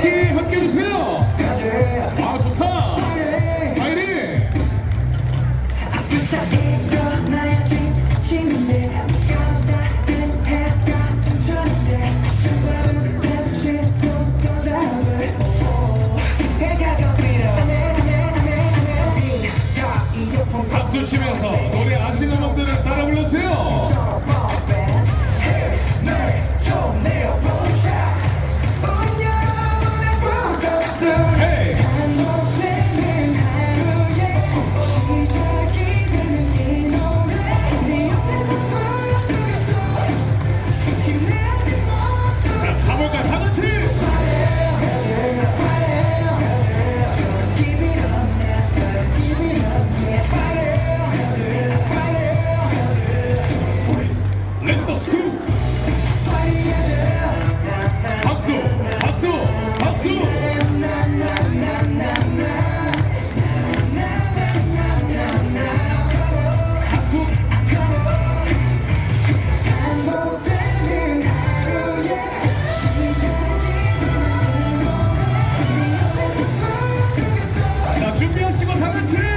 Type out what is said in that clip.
같이 함께 해주세요. 아 좋다. 박수 치면서 노래 아시는 분들은 다 시고 다 같이